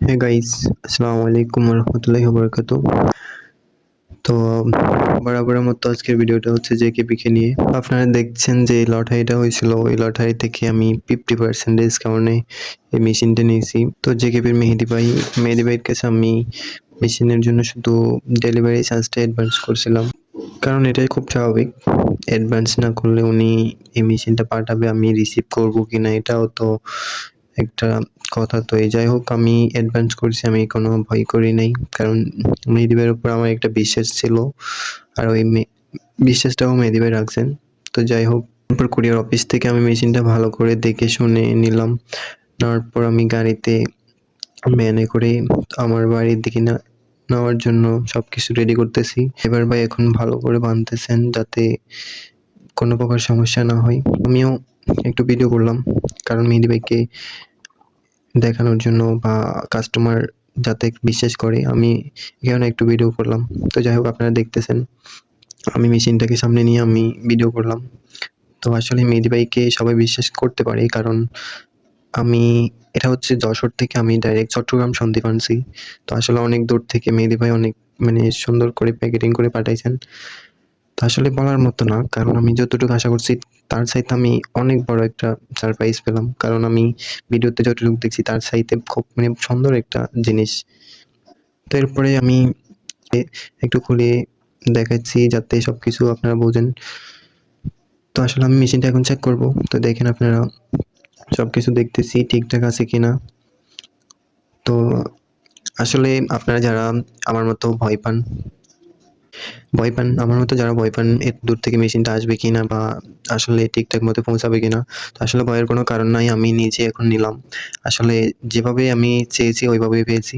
Hey guys আসসালামু আলাইকুম রহমতুল্লাহি বরকাত তো, বরাবরের মতো আজকের ভিডিওটা হচ্ছে যে কেপিকে নিয়ে। আপনারা দেখছেন যে লটারিটা হয়েছিল, ওই লটারি থেকে আমি ফিফটি পার্সেন্টেজ কারণে এই মেশিনটা নিয়েছি। তো যে কেপির মেহেদি ভাই, মেহেদি ভাইয়ের কাছে আমি মেশিনের জন্য শুধু ডেলিভারি চার্জটা অ্যাডভান্স করছিলাম। কারণ এটাই খুব স্বাভাবিক। অ্যাডভান্স না করলে উনি এই মেশিনটা পাঠাবে, আমি রিসিভ করব কিনা এটাও তো একটা কথা। তো এই যাই হোক, আমি অ্যাডভান্স করছি, আমি কোনো ভয় করি নাই। কারণ মেহেদিবের উপর আমার একটা বিশ্বাস ছিল, আর ওই বিশ্বাসটাও মেহেদিবে রাখছেন। তো যাই হোক, তারপর কুরিয়ার অফিস থেকে আমি মেশিনটা ভালো করে দেখে শুনে নিলাম। নেওয়ার পর আমি গাড়িতে ভ্যানে করে আমার বাড়ির দিকে না নেওয়ার জন্য সব কিছু রেডি করতেছি। এবার ভাই এখন ভালো করে বানতেছেন যাতে কোনো প্রকার সমস্যা না হয়। আমিও একটু ভিডিও করলাম, কারণ মেহেদি ভাইকে দেখানোর জন্য বা কাস্টমার যাতে বিশ্বাস করে, আমি এখানে একটু ভিডিও করলাম। তো যাই হোক, আপনারা দেখতেছেন। আমি মেশিনটাকে সামনে নিয়ে আমি ভিডিও করলাম। তো আসলে মেহেদি ভাইকে সবাই বিশ্বাস করতে পারে, কারণ আমি, এটা হচ্ছে যশোর থেকে আমি ডাইরেক্ট চট্টগ্রাম সন্দ্বীপ আনছি। তো আসলে অনেক দূর থেকে মেহেদি ভাই অনেক মানে সুন্দর করে প্যাকেটিং করে পাঠাইছেন। আসলে বলার মতো না, কারণ আমি যতটুকু আশা করছি, তার চাইতে আমি অনেক বড় একটা সারপ্রাইজ পেলাম। কারণ আমি ভিডিওতে যতটুকু দেখছি, তার চাইতে খুব মানে সুন্দর একটা জিনিস। তো এরপরে আমি একটু খুলে দেখাচ্ছি, যাতে সব কিছু আপনারা বোঝেন। তো আসলে আমি মেশিনটা এখন চেক করব। তো দেখেন আপনারা সব কিছু দেখতেছি, ঠিকঠাক আছে কি না তো আসলে আপনারা যারা আমার মতো ভয় পান ভয় পান? আমার মতো যারা ভয় পান এত দূর থেকে মেশিনটা আসবে কি না বা আসলে ঠিকঠাক মতো পৌঁছাবে কি না তো আসলে ভয়ের কোনো কারণ নাই, আমি নিজে এখন নিলাম। আসলে যেভাবে আমি চেয়েছি ওইভাবেই পেয়েছি।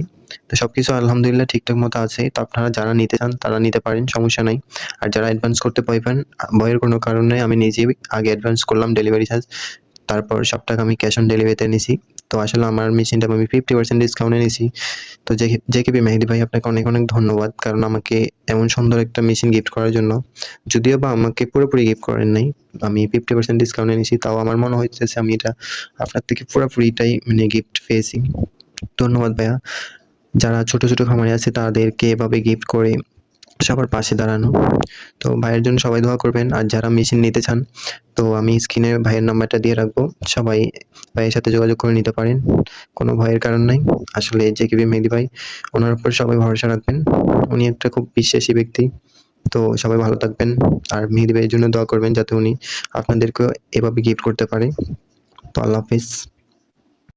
তো সব কিছু আলহামদুলিল্লাহ ঠিকঠাক মতো আছে। তো আপনারা যারা নিতে চান, তারা নিতে পারেন, সমস্যা নাই। আর যারা অ্যাডভান্স করতে ভয় পান, ভয়ের কোনো কারণ নেই, আমি নিজেই আগে অ্যাডভান্স করলাম ডেলিভারি চার্জ তারপর সব টাকা আমি ক্যাশ অন ডেলিভারিতে নিছি তো আসলে আমার মেশিনটা আমি ফিফটি পার্সেন্ট ডিসকাউন্টে নিয়েছি তো যে কেবি মেহেদি ভাই, আপনাকে অনেক অনেক ধন্যবাদ কারণ আমাকে এমন সুন্দর একটা মেশিন গিফট করার জন্য। যদিও বা আমাকে পুরোপুরি গিফট করেন নাই, আমি ফিফটি পার্সেন্ট ডিসকাউন্টে নিয়েছি তাও আমার মনে হচ্ছে আমি এটা আপনার থেকে পুরোপুরিটাই মানে গিফট পেয়েছি। ধন্যবাদ ভাইয়া। যারা ছোট ছোট খামারে আছে, তাদেরকে এভাবে গিফট করে সবার পাশে দাঁড়ানো। তো ভাইয়ের জন্য সবাই দোয়া করবেন। আর যারা মেশিন নিতে চান, তো আমি স্ক্রিনে ভাইয়ের নাম্বারটা দিয়ে রাখব। সবাই ভাইয়ের সাথে যোগাযোগ করে নিতে পারেন। কোনো ভয়ের কারণ নাই। আসলে যে কেবি মেহেদি ভাই, ওনার উপর সবাই ভরসা রাখবেন। উনি একটা খুব বিশ্বাসী ব্যক্তি। তো সবাই ভালো থাকবেন। আর মেহেদি ভাইয়ের জন্য দোয়া করবেন যাতে উনি আপনাদেরকেও এভাবে গিফট করতে পারে। তো আল্লাহ হাফিজ।